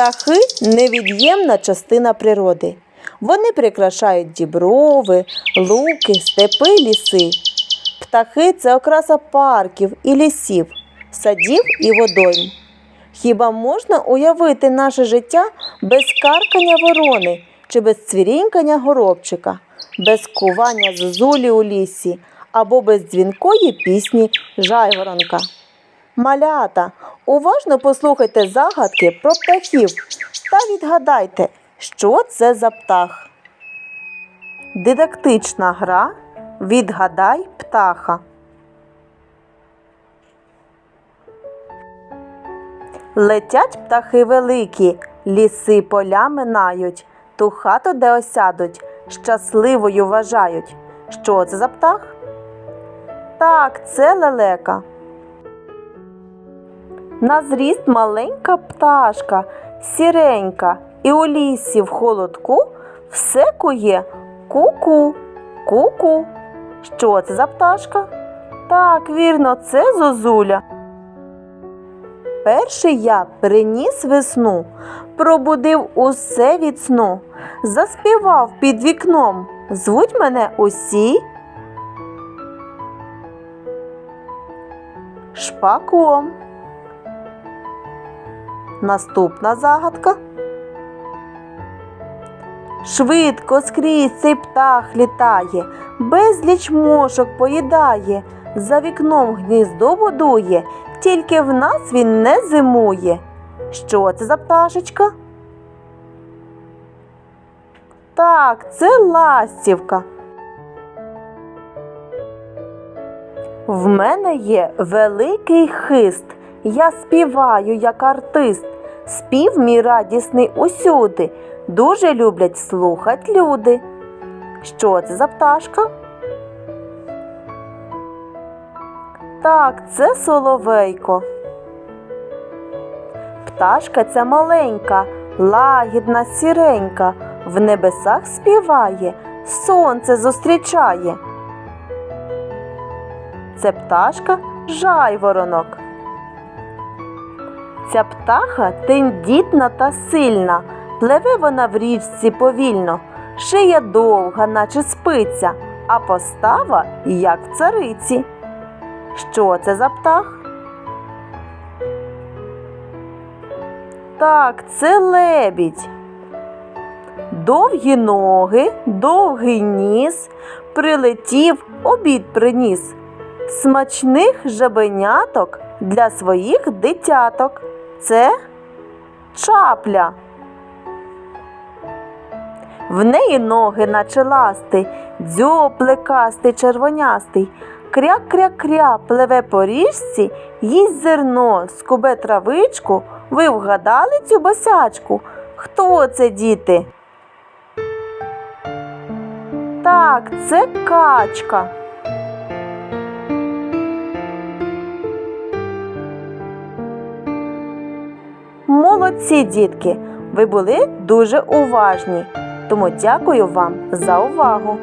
Птахи невід'ємна частина природи. Вони прикрашають діброви, луки, степи, ліси. Птахи це окраса парків і лісів, садів і водойм. Хіба можна уявити наше життя без каркання ворони чи без цвірінькання горобчика, без кування зозулі у лісі або без дзвінкої пісні жайворонка? Малята, уважно послухайте загадки про птахів та відгадайте, що це за птах. Дидактична гра Відгадай птаха. Летять птахи великі, ліси поля минають, ту хату, де осядуть, щасливою вважають. Що це за птах? Так, це лелека. На зріст маленька пташка, сіренька, і у лісі в холодку все кує ку-ку, ку-ку. Що це за пташка? Так, вірно, це зозуля. Перший я приніс весну, пробудив усе від сну, заспівав під вікном. Звуть мене усі. Шпаком. Наступна загадка. Швидко скрізь цей птах літає, безліч мошок поїдає, за вікном гніздо будує, тільки в нас він не зимує. Що це за пташечка? Так, це ластівка. В мене є великий хист. Я співаю як артист. Спів мій радісний усюди. Дуже люблять слухать люди. Що це за пташка? Так, це соловейко. Пташка ця маленька, лагідна сіренька, в небесах співає, сонце зустрічає. Це пташка жайворонок. Ця птаха тендітна та сильна, пливе вона в річці повільно, шия довга, наче спиця, а постава як в цариці. Що це за птах? Так, це лебідь. Довгі ноги, довгий ніс, прилетів, обід приніс. Смачних жабеняток для своїх дитяток. Це чапля. В неї ноги наче ласти, дзьоб лекастий червонястий. Кря-кря-кря пливе по річці, їсть зерно, скубе травичку. Ви вгадали цю босячку? Хто це, діти? Так, це качка. Молодці, дітки! Ви були дуже уважні. Тому дякую вам за увагу!